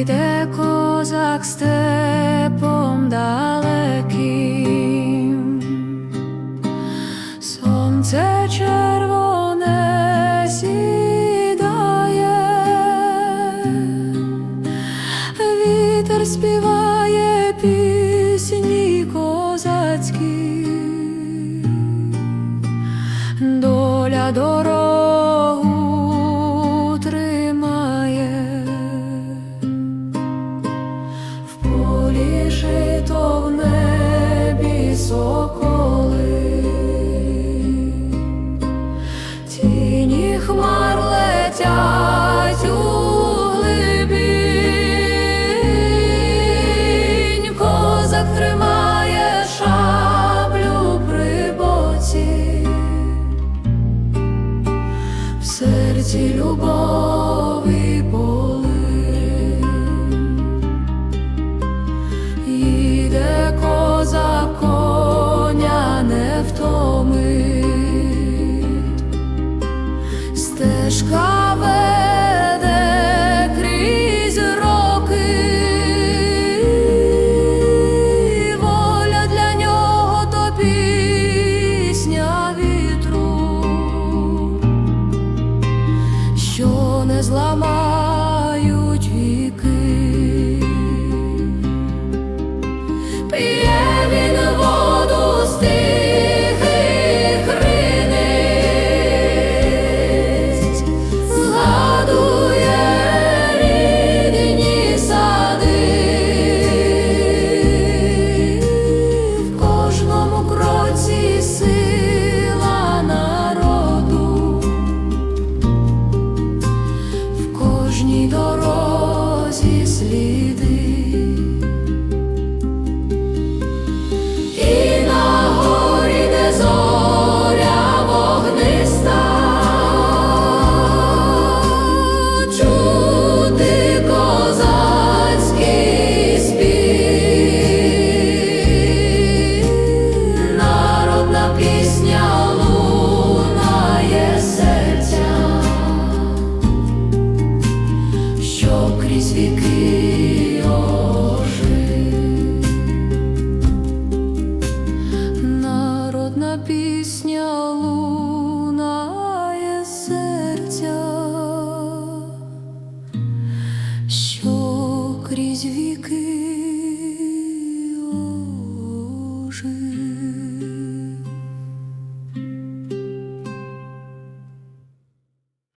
Іде козак степом далеким, сонце червоне сідає, вітер співає пісні козацькі, доля дорога. соколи, тіні хмар летять у глибінь, козак тримає шаблю при боці, в серці любові. Islamabad. крізь віки.